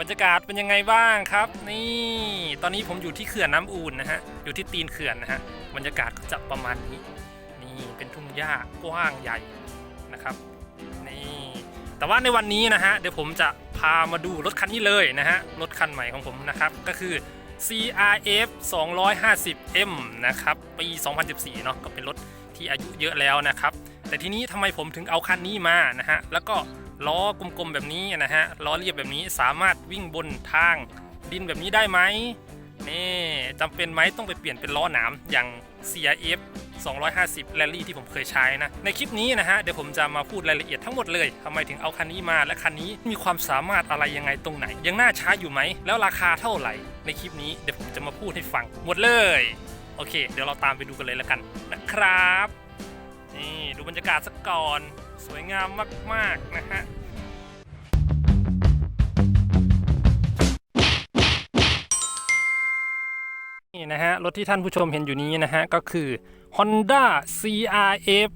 บรรยากาศเป็นยังไงบ้างครับ นี่ตอนนี้ผมอยู่ที่เขื่อนน้ำอูนนะฮะอยู่ที่ตีนเขื่อนนะฮะบรรยากาศก็จะประมาณนี้ นี่เป็นทุ่งหญ้ากว้างใหญ่นะครับนี่แต่ว่าในวันนี้นะฮะเดี๋ยวผมจะพามาดูรถคันนี้เลยนะฮะรถคันใหม่ของผมนะครับก็คือ CRF 250M นะครับปี 2014 เนาะก็เป็นรถที่อายุเยอะแล้วนะครับ แต่ทีนี้ทำไมผมถึงเอาคันนี้มานะฮะแล้วก็ ล้อกลมๆแบบนี้นะฮะล้อเรียบแบบนี้สามารถวิ่งบนทางดินแบบนี้ได้ไหมนี่จำเป็นไหมต้องไปเปลี่ยนเป็นล้อหนามอย่าง CRF 250 Rally ที่ผมเคยใช้นะ ในคลิปนี้นะฮะ เดี๋ยวผมจะมาพูดรายละเอียดทั้งหมดเลยทำไมถึงเอาคันนี้มาและคันนี้มีความสามารถอะไรยังไงตรงไหน ยังน่าช้าอยู่ไหม แล้วราคาเท่าไหร่ ในคลิปนี้เดี๋ยวผมจะมาพูดให้ฟังหมดเลย โอเค เดี๋ยวเราตามไปดูกันเลยแล้วกันนะครับ นี่ดูบรรยากาศสักก่อน สวยงามมากๆนะฮะ นะฮะ รถที่ท่านผู้ชมเห็นอยู่นี้นะฮะ ก็คือ Honda CRF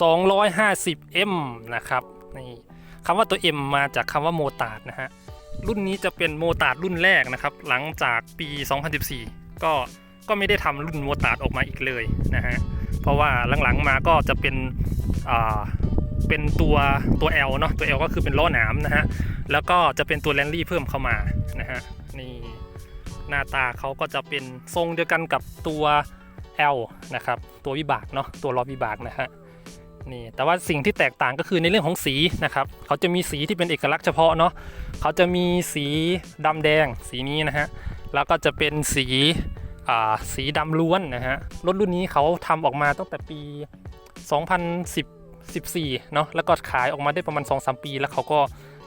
250M นะครับนี่คำว่าตัว M มาจากคำว่าโมตาร์ดนะฮะ รุ่นนี้จะเป็นโมตาร์ดรุ่นแรกนะครับ หลังจากปี 2014 ก็ก็ไม่ได้ทำรุ่นโมตาร์ดออกมาอีกเลยนะฮะ เพราะว่าหลังๆมาก็จะเป็นอ่าเป็นตัวตัว L เนาะตัว L ก็คือเป็นล้อหนามนะฮะ แล้วก็จะเป็นตัวแลนลี่เพิ่มเข้ามานะฮะ หน้าตาเขาก็จะเป็นทรงเดียวกันกับตัว L นะครับ ตัววิบากเนาะตัวล้อวิบากนะฮะนี่แต่ว่าสิ่งที่แตกต่างก็คือในเรื่องของสีนะครับเขาจะมีสีที่เป็นเอกลักษณ์เฉพาะเนาะเขาจะมีสีดำแดงสีนี้นะฮะแล้วก็จะเป็นสีอ่าสีดำล้วนนะฮะรถรุ่นนี้เขาทำออกมาตั้งแต่ปี 2010 14เนาะแล้วก็ขายออกมาได้ประมาณ 2-3 ปี แล้วเขาก็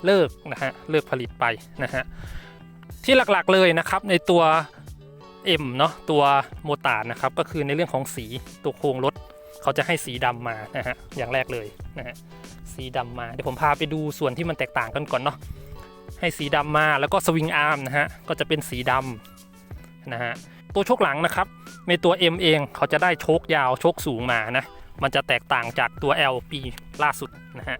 เลิกนะฮะเลิกผลิตไปนะฮะ ที่หลักๆเลยนะครับในตัว M เนาะตัวโมตาร์นะครับก็คือในเรื่องของสีตัวโครงรถเขาจะให้สีดำมานะฮะอย่างแรกเลยนะฮะสีดำมาเดี๋ยวผมพาไปดูส่วนที่มันแตกต่างกันก่อนเนาะให้สีดำมาแล้วก็สวิงอาร์มนะฮะก็จะเป็นสีดำนะฮะตัวโชคหลังนะครับ ในตัว M เองเขาจะได้โชคยาวโชคสูงมานะมันจะแตกต่างจากตัว L ปีล่าสุดนะฮะ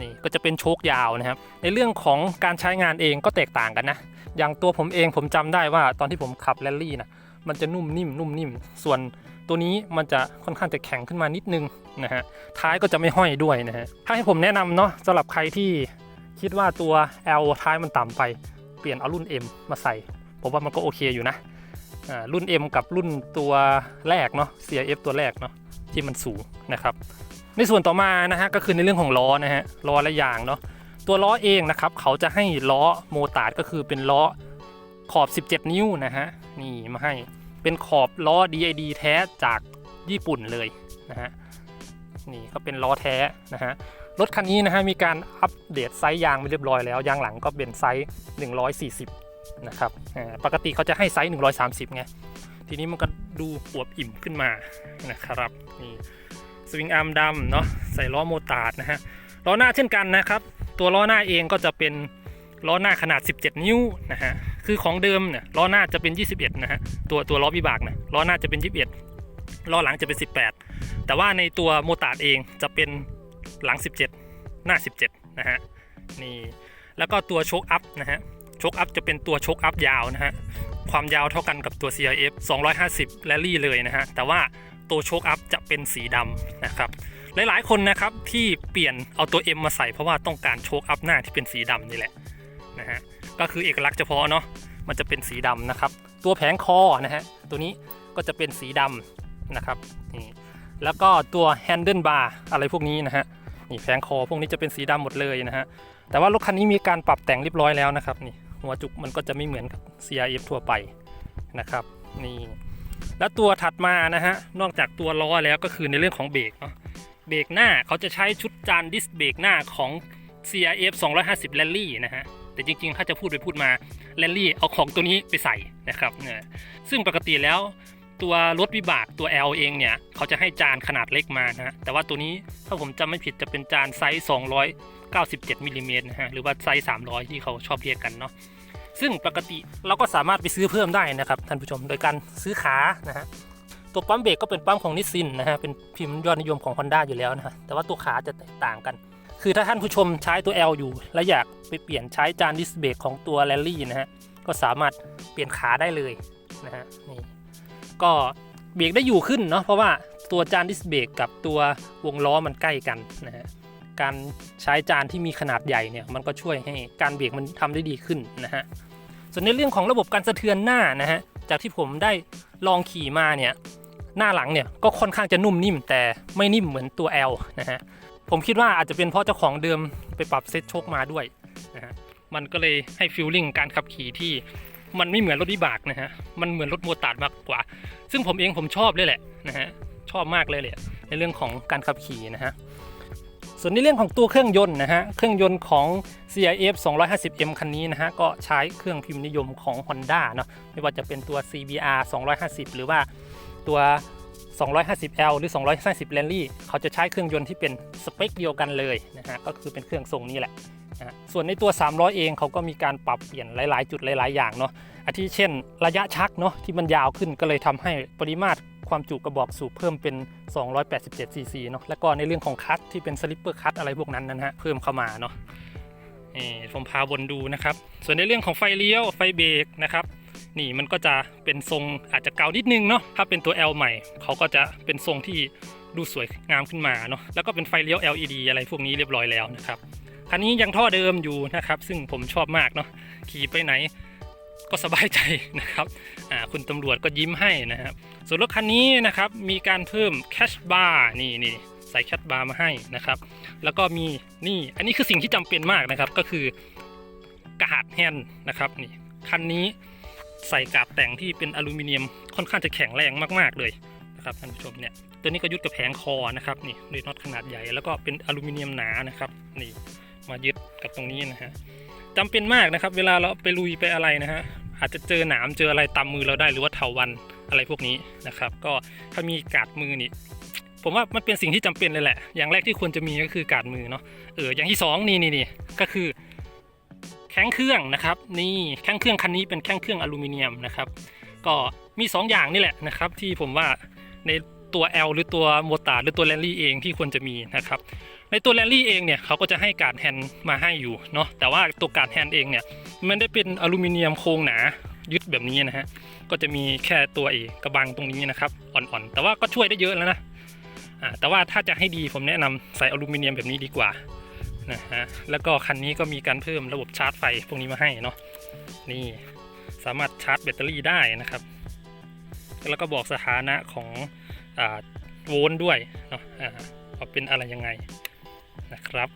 นี่ก็จะเป็นโชคยาวนะครับ ในเรื่องของการใช้งานเองก็แตกต่างกันนะ อย่างตัวผมเองผมจำได้ว่าตอนที่ผมขับแรลลี่นะมันจะนุ่มนิ่มนุ่มนิ่ม ส่วนตัวนี้มันจะค่อนข้างจะแข็งขึ้นมานิดนึงนะฮะท้ายก็จะไม่ห้อยด้วยนะฮะถ้าให้ผมแนะนำเนาะสำหรับใครที่คิดว่าตัว L ท้ายมันต่ำไป เปลี่ยนเอารุ่น M มาใส่ ผมว่ามันก็โอเคอยู่นะรุ่น M กับรุ่นตัวแรกเนาะ CRF ตัวแรกเนาะที่มันสูงนะครับ ในส่วนต่อมานะฮะก็คือในเรื่องของล้อนะฮะล้อและยางเนาะ ตัวล้อเองนะครับ เขาจะให้ล้อโมตาร์ดก็คือเป็นล้อขอบ 17 นิ้วนะฮะนี่มาให้เป็นขอบล้อ DID แท้จากญี่ปุ่นเลยนะฮะนี่ก็เป็นล้อแท้นะฮะรถคันนี้นะฮะมีการอัปเดตไซส์ยางไปเรียบร้อยแล้วยางหลังก็เป็นไซส์ 140 นะครับปกติเขาจะให้ไซส์ 130 ไง ทีนี้มันก็ดูอวบอิ่มขึ้นมานะครับนี่สวิงอาร์มดำเนาะใส่ล้อโมตาร์ดนะฮะล้อหน้าเช่นกันนะครับ ตัวล้อหน้าเองก็จะเป็นล้อหน้าขนาด 17 นิ้วนะฮะคือของเดิมเนี่ยล้อหน้าจะเป็น 21 นะฮะตัวตัวล้อวิบากนะล้อหน้าจะเป็น 21ล้อหลังจะเป็น 18 แต่ว่าในตัวโมตาร์ดเองจะเป็นหลัง 17 หน้า 17 นะฮะนี่แล้วก็ตัวโชคอัพนะฮะโชคอัพจะเป็นตัวโชคอัพยาวนะฮะความยาวเท่ากันกับตัว CRF 250 แรลลี่เลยนะฮะแต่ว่าตัวโชคอัพจะเป็นสีดำนะครับ หลายๆ คนนะครับที่เปลี่ยนเอาตัว M มาใส่เพราะว่าต้องการโชคอัพหน้าที่เป็นสีดำนี่แหละนะฮะก็คือเอกลักษณ์เฉพาะเนาะมันจะเป็นสีดำนะครับ ตัวแผงคอนะฮะตัวนี้ก็จะเป็นสีดำนะครับนี่แล้วก็ตัว handle bar อะไรพวกนี้นะฮะนี่แผงคอพวกนี้จะเป็นสีดำหมดเลยนะฮะแต่ว่ารถคันนี้มีการปรับแต่งเรียบร้อยแล้วนะครับนี่หัวจุกมันก็จะไม่เหมือนกับ CRF ทั่วไปนะครับนี่แล้วตัวถัดมานะฮะนอกจากตัวล้อแล้วก็คือในเรื่องของเบรกเนาะ เบรกหน้าเขาจะใช้ชุดจานดิสเบรกหน้าของ CRF 250 Rally นะฮะ แต่จริงๆ ถ้าจะพูดไปพูดมา Rally เอาของตัวนี้ไปใส่นะครับเนี่ยซึ่งปกติแล้วตัวรถวิบากตัว L เองเนี่ย เขาจะให้จานขนาดเล็กมานะฮะ แต่ว่าตัวนี้ถ้าผมจำไม่ผิดจะเป็นจานไซส์ 297มิลลิเมตรนะฮะ หรือว่าไซส์ 300 ที่เขาชอบเรียกกันเนาะ ซึ่งปกติเราก็สามารถไปซื้อเพิ่มได้นะครับท่านผู้ชม โดยการซื้อขานะฮะ ตัวปั๊มเบรกก็เป็นปั๊มของนิสซินนะฮะ เป็นพิมพ์ยอดนิยมของ Honda อยู่แล้วนะฮะ แต่ว่าตัวขาจะแตกต่างกัน คือถ้าท่านผู้ชมใช้ตัว L อยู่ และอยากไปเปลี่ยนใช้จานดิสเบรกของตัวแรลลี่นะฮะ ก็สามารถเปลี่ยนขาได้เลยนะฮะ นี่ ก็เบรกได้อยู่ขึ้นเนาะ เพราะว่าตัวจานดิสเบรกกับตัววงล้อมันใกล้กันนะฮะ การใช้จานที่มีขนาดใหญ่เนี่ย มันก็ช่วยให้การเบรกมันทำได้ดีขึ้นนะฮะ ส่วนในเรื่องของระบบการสะเทือนหน้านะฮะ จากที่ผมได้ลองขี่มาเนี่ย หน้าหลังเนี่ยก็ค่อนข้างจะนุ่มนิ่มแต่ไม่นิ่มเหมือนตัว L นะฮะผมคิดว่าอาจจะเป็นเพราะเจ้าของเดิมไปปรับเซตโชคมาด้วยนะฮะมันก็เลยให้ฟิลลิ่งการขับขี่ที่มันไม่เหมือนรถวิบากนะฮะมันเหมือนรถโมตาร์ดมากกว่า ซึ่งผมเองผมชอบเลยแหละนะฮะชอบมากเลยแหละในเรื่องของการขับขี่นะฮะส่วนในเรื่องของตัวเครื่องยนต์นะฮะ เครื่องยนต์ของ CIF 250M คันนี้นะฮะ ก็ใช้เครื่องพิมพ์นิยมของ Honda เนาะ ไม่ว่าจะเป็นตัว CBR 250 หรือว่า ตัว 250L หรือ 250 Rally เขาจะใช้เครื่องยนต์ที่เป็นสเปคเดียวกันเลยนะฮะก็คือเป็นเครื่องทรงนี้แหละนะะส่วนในตัว 300 เองเขาก็มีการปรับเปลี่ยนหลาย ๆ จุดหลาย ๆ อย่างเนาะอาทิเช่น ระยะชักเนาะที่มันยาวขึ้นก็เลยทำให้ปริมาตรความจุกระบอกสูบเพิ่มเป็น 287ซีซีเนาะแล้วก็ในเรื่องของคัตที่เป็นสลิปเปอร์คัตอะไรพวกนั้นนะฮะเพิ่มเข้ามาเนาะนี่ผมพาวนดูนะครับ ส่วนในเรื่องของไฟเลี้ยวไฟเบรกนะครับ นี่มันก็จะเป็นทรงอาจจะเก่านิดนึงเนาะถ้าเป็นตัว L ใหม่เขาก็จะเป็นทรงที่ดูสวยงามขึ้นมาเนาะแล้วก็เป็นไฟเลี้ยว LED อะไรพวกนี้เรียบร้อยแล้วนะครับคันนี้ยังท่อเดิมอยู่นะครับ ซึ่งผมชอบมากเนาะขี่ไปไหนก็สบายใจนะครับคุณตำรวจก็ยิ้มให้นะครับส่วนรถคันนี้นะครับมีการเพิ่มแคชบาร์นี่นี่ใส่แคชบาร์มาให้นะครับ แล้วก็มีนี่อันนี้คือสิ่งที่จำเป็นมากนะครับก็คือกระดาษแฮนด์นะครับนี่คันนี้ ใส่กาบแต่งที่เป็นอลูมิเนียมค่อนข้างจะแข็งแรงมากๆเลยนะครับท่านผู้ชมเนี่ยตัวนี้ก็ยึดกับแผงคอนะครับนี่ด้วยน็อตขนาดใหญ่แล้วก็เป็นอลูมิเนียมหนานะครับนี่มายึดกับตรงนี้นะฮะจำเป็นมากนะครับ เวลาเราไปลุยไปอะไรนะฮะอาจจะเจอหนามเจออะไรตามมือเราได้หรือว่าเถาวันอะไรพวกนี้นะครับ ก็ถ้ามีกาดมือนี่ผมว่ามันเป็นสิ่งที่จำเป็นเลยแหละ อย่างแรกที่ควรจะมีก็คือกาดมือเนาะเอออย่างที่สองนี่นี่นี่ก็คือ แข้งเครื่องนะครับ นี่แข้งเครื่องคันนี้เป็นแข้งเครื่องอลูมิเนียมนะครับ ก็มี 2 อย่างนี่แหละนะครับ ที่ผมว่าในตัว L หรือตัวโมตาหรือตัวแรลลี่เองที่ควรจะมีนะครับ ในตัวแรลลี่เองเนี่ยเขาก็จะให้การดแฮนด์มาให้อยู่เนาะแต่ว่าตัวการดแฮนด์เองเนี่ยมันได้เป็นอลูมิเนียมโครงหนายึดแบบนี้นะฮะก็จะมีแค่ตัวเอกระบังตรงนี้นะครับอ่อนๆ แต่ว่าก็ช่วยได้เยอะแล้วนะแต่ว่าถ้าจะให้ดีผมแนะนำใส่อลูมิเนียมแบบนี้ดีกว่า นะฮะแล้วก็คันนี้ก็มีการเพิ่มระบบชาร์จไฟพวกนี้มาให้เนาะนี่สามารถชาร์จแบตเตอรี่ได้นะครับ แล้วก็บอกสถานะของอโวลต์ด้วยเนาะว่าเป็นอะไรยังไงนะครับ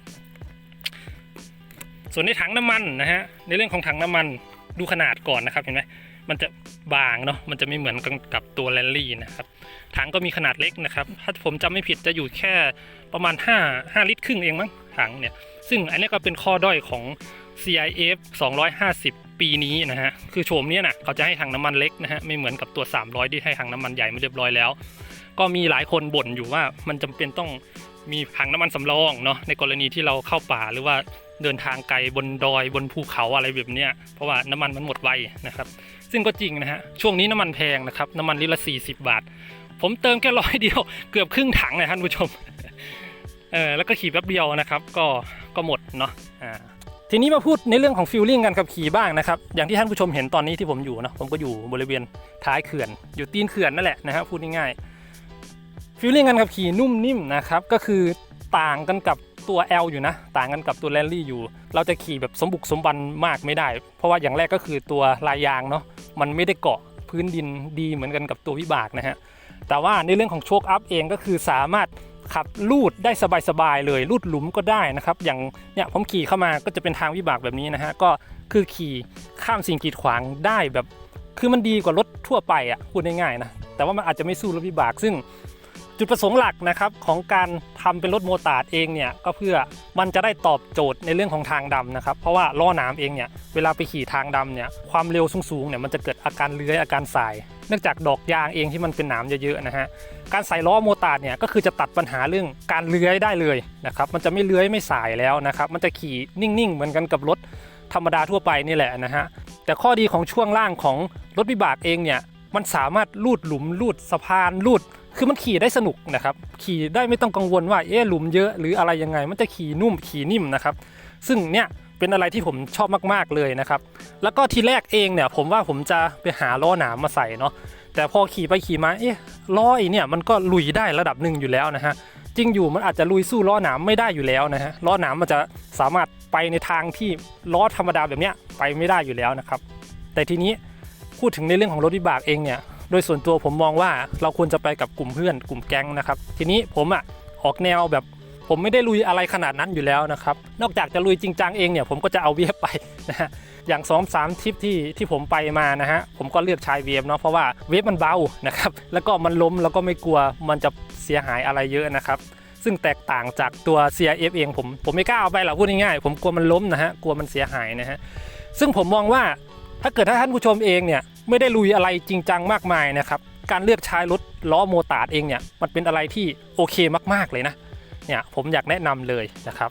ส่วนในถังน้ำมันนะฮะในเรื่องของถังน้ำมันดูขนาดก่อนนะครับเห็นไหมมันจะบางเนาะมันจะไม่เหมือนกันกับตัวแรลลี่นะครับถังก็มีขนาดเล็กนะครับ ถ้าผมจำไม่ผิดจะอยู่แค่ประมาณ 5 5 ลิตรครึ่งเองมั้ง ถังเนี่ย ซึ่งอันนี้ก็เป็นข้อด้อยของ CIF 250 ปีนี้นะฮะ คือโฉมเนี้ยนะเขาจะให้ถังน้ำมันเล็กนะฮะ ไม่เหมือนกับตัว 300 ที่ให้ถังน้ำมันใหญ่มาเรียบร้อยแล้ว ก็มีหลายคนบ่นอยู่ว่ามันจำเป็นต้องมีถังน้ำมันสำรองเนาะในกรณีที่เราเข้าป่าหรือว่าเดินทางไกลบนดอยบนภูเขาอะไรแบบเนี้ยเพราะว่าน้ำมันมันหมดไวนะครับ ซึ่งก็จริงนะฮะช่วงนี้น้ำมันแพงนะครับน้ำมันลิตรละ40 บาท ผมเติมแค่ร้อยเดียวเกือบครึ่งถังเลยท่านผู้ชม เออแล้วก็ขี่แป๊บเดียวนะครับ ก็ก็หมดเนาะอ่าทีนี้มาพูดในเรื่องของฟิลลิ่งการขับขี่บ้างนะครับ อย่างที่ท่านผู้ชมเห็นตอนนี้ที่ผมอยู่เนาะผมก็อยู่บริเวณท้ายเขื่อน อยู่ตีนเขื่อนนั่นแหละนะฮะพูดง่ายๆฟิลลิ่งการขับขี่นุ่มนิ่มนะครับก็คือต่างกันกับตัว L อยู่นะ ต่างกันกับตัวแรลลี่อยู่ เราจะขี่แบบสมบุกสมบันมากไม่ได้ เพราะว่าอย่างแรกก็คือตัวลายยางเนาะมันไม่ได้เกาะพื้นดินดีเหมือนกันกับตัววิบากนะฮะแต่ว่าในเรื่องของโชคอัพเองก็คือสามารถ ขับลูดได้สบายๆเลยลูดหลุมก็ได้นะครับ อย่างเนี่ยผมขี่เข้ามาก็จะเป็นทางวิบากแบบนี้นะฮะก็คือขี่ข้ามสิ่งกีดขวางได้แบบ คือมันดีกว่ารถทั่วไปอะพูดง่ายๆนะแต่ว่ามันอาจจะไม่สู้รถวิบาก ซึ่งจุดประสงค์หลักนะครับของการทำเป็นรถโมตาร์ดเองเนี่ยก็เพื่อมันจะได้ตอบโจทย์ในเรื่องของทางดำนะครับเพราะว่าล้อหนามเองเนี่ยเวลาไปขี่ทางดำเนี่ยความเร็วสูงๆเนี่ยมันจะเกิดอาการเลื้อยอาการสาย เนื่องจากดอกยางเองที่มันเป็นหนามเยอะๆนะฮะการใส่ล้อโมตาร์ดเนี่ยก็คือจะตัดปัญหาเรื่องการเลื้อยได้เลยนะครับมันจะไม่เลื้อยไม่สายแล้วนะครับมันจะขี่นิ่งๆ เหมือนกันกับรถธรรมดาทั่วไปนี่แหละนะฮะแต่ข้อดีของช่วงล่างของรถวิบากเองเนี่ยมันสามารถลูดหลุมลูดสะพานลูด คือมันขี่ได้สนุกนะครับขี่ได้ไม่ต้องกังวลว่าเอ๊ะหลุมเยอะหรืออะไรยังไง มันจะขี่นุ่มขี่นิ่มนะครับซึ่งเนี่ย เป็นอะไรที่ผมชอบมากๆเลยนะครับ แล้วก็ทีแรกเองเนี่ยผมว่าผมจะไปหาล้อหนามมาใส่เนาะแต่พอขี่ไปขี่มาเอ๊ะล้อไอเนี่ยมันก็ลุยได้ระดับหนึ่งอยู่แล้วนะฮะจริงอยู่มันอาจจะลุยสู้ล้อหนามไม่ได้อยู่แล้วนะฮะล้อหนามมันจะสามารถไปในทางที่ล้อธรรมดาแบบเนี้ยไปไม่ได้อยู่แล้วนะครับ แต่ทีนี้พูดถึงในเรื่องของรถวิบากเองเนี่ยโดยส่วนตัวผมมองว่าเราควรจะไปกับกลุ่มเพื่อนกลุ่มแก๊งนะครับ ทีนี้ผมอะออกแนวแบบ ผมไม่ได้ลุยอะไรขนาดนั้นอยู่แล้วนะครับ นอกจากจะลุยจริงจังเองเนี่ยผมก็จะเอาเวฟไปนะฮะอย่างซ้อมสามทริปที่ที่ผมไปมานะฮะผมก็เลือกใช้เวฟเนาะเพราะว่าเวฟมันเบานะครับแล้วก็มันล้มแล้วก็ไม่กลัวมันจะเสียหายอะไรเยอะนะครับซึ่งแตกต่างจากตัว CRF เองผมผมไม่กล้าเอาไปหรอกพูดง่ายๆผมกลัวมันล้มนะฮะกลัวมันเสียหายนะฮะซึ่งผมมองว่าถ้าเกิดถ้าท่านผู้ชมเองเนี่ยไม่ได้ลุยอะไรจริงจังมากมายนะครับการเลือกใช้รถล้อโมตาร์ดเองเนี่ยมันเป็นอะไรที่โอเคมากๆเลยนะ เนี่ยผมอยากแนะนำเลยนะครับ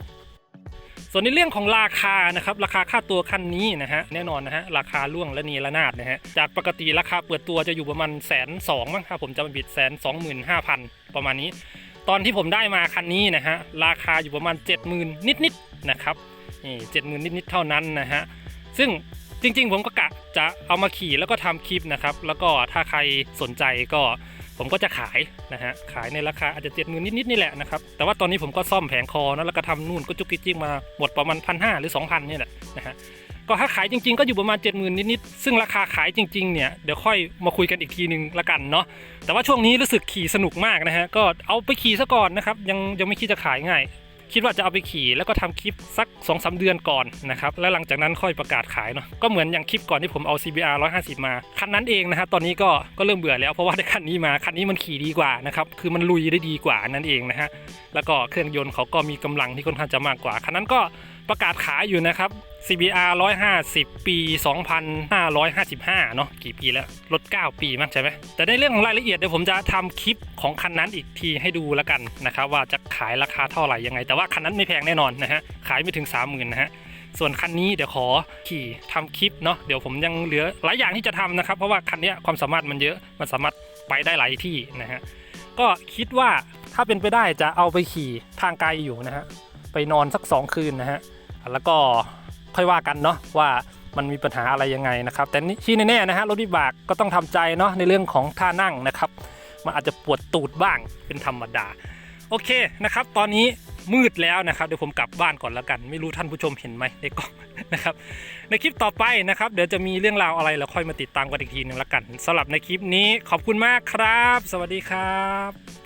ส่วนในเรื่องของราคานะครับราคาค่าตัวคันนี้นะฮะแน่นอนนะฮะราคาล่วงและนีระนาดนะฮะจากปกติราคาเปิดตัวจะอยู่ประมาณแสนสองมั้งครับผมจำไม่ผิดแสนสองหมื่นห้าพันประมาณนี้ ตอนที่ผมได้มาคันนี้นะฮะราคาอยู่ประมาณ 70,000 นิดๆนะครับนี่เจ็ดหมื่นนิดๆเท่านั้นนะฮะซึ่งจริงๆ ผมก็กะจะเอามาขี่แล้วก็ทำคลิปนะครับ แล้วก็ถ้าใครสนใจก็ ผมก็จะขายนะฮะขายในราคาอาจจะเจ็ดหมื่นนิดๆนี่แหละนะครับแต่ว่าตอนนี้ผมก็ซ่อมแผงคอนะแล้วก็ทำนู่นก็จุกจิกจิกมาหมดประมาณพันห้าหรือสองพันนี่แหละนะฮะก็ถ้าขายจริงๆก็อยู่ประมาณ 7 0,000 นิดๆ ซึ่งราคาขายจริงๆ เนี่ย เดี๋ยวค่อยมาคุยกันอีกทีนึงละกันเนาะ แต่ว่าช่วงนี้รู้สึกขี่สนุกมากนะฮะ ก็เอาไปขี่ซะก่อนนะครับ ยังยังไม่คิดจะขายง่าย คิดว่าจะเอาไปขี่แล้วก็ทำคลิปสัก2อสเดือนก่อนนะครับแล้วหลังจากนั้นค่อยประกาศขายเนาะก็เหมือนอย่างคลิปก่อนที่ผมเอา CBR 150 มา คันนั้นเองนะฮะตอนนี้ก็ก็เริ่มเบื่อแล้วเพราะว่าได้คันนี้มาคันนี้มันขี่ดีกว่านะครับคือมันลุยได้ดีกว่านั่นเองนะฮะแล้วก็เครื่องยนต์เขาก็มีกำลังที่ค่อนข้างจะมากกว่าคันนั้นก็ ประกาศขายอยู่นะครับ CBR 150 ปี 2555 เนาะกี่ปีแล้ว รถ 9 ปีมั้งใช่ไหม แต่ในเรื่องของรายละเอียดเดี๋ยวผมจะทำคลิปของคันนั้นอีกทีให้ดูแล้วกันนะครับ ว่าจะขายราคาเท่าไหร่ยังไง แต่ว่าคันนั้นไม่แพงแน่นอนนะฮะ ขายไม่ถึง 30,000 นะฮะส่วนคันนี้เดี๋ยวขอขี่ทำคลิปเนาะเดี๋ยวผมยังเหลือหลายอย่างที่จะทำนะครับ เพราะว่าคันนี้ความสามารถมันเยอะมันสามารถไปได้หลายที่นะฮะก็คิดว่าถ้าเป็นไปได้จะเอาไปขี่ทางไกลอยู่นะฮะไปนอนสักสองคืนนะฮะ แล้วก็ค่อยว่ากันเนาะว่ามันมีปัญหาอะไรยังไงนะครับ แต่นี่ที่แน่ๆนะฮะรถวิบากก็ต้องทำใจเนาะในเรื่องของท่านั่งนะครับ มันอาจจะปวดตูดบ้างเป็นธรรมดา โอเคนะครับ ตอนนี้มืดแล้วนะครับเดี๋ยวผมกลับบ้านก่อนแล้วกัน ไม่รู้ท่านผู้ชมเห็นไหมในกล้องนะครับในคลิปต่อไปนะครับ เดี๋ยวจะมีเรื่องราวอะไรเราค่อยมาติดตามกันอีกทีหนึงแล้วกันสำหรับในคลิปนี้ขอบคุณมากครับ สวัสดีครับ